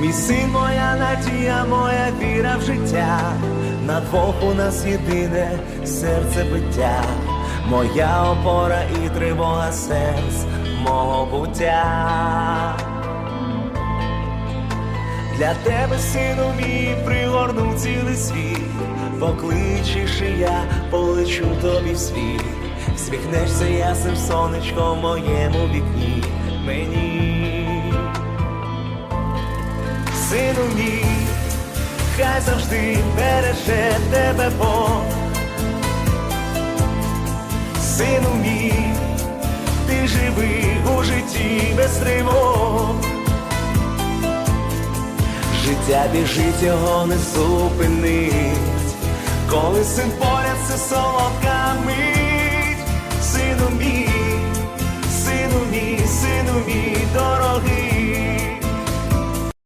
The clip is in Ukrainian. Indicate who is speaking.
Speaker 1: Мій син, моя надія, моя віра в життя. На двох у нас єдине серце биття, моя опора і тривога сенс мого буття. Для тебе, сину мій, пригорнув цілий світ, покличеш і я полечу тобі в світ, Всміхнешся ясним сонечком в моєму вікні мені. Сину мій, хай завжди береже тебе Бог. Сину мій, ти живи у житті без тривог. Життя біжить, його не зупинить, коли син поряд це солодка мить,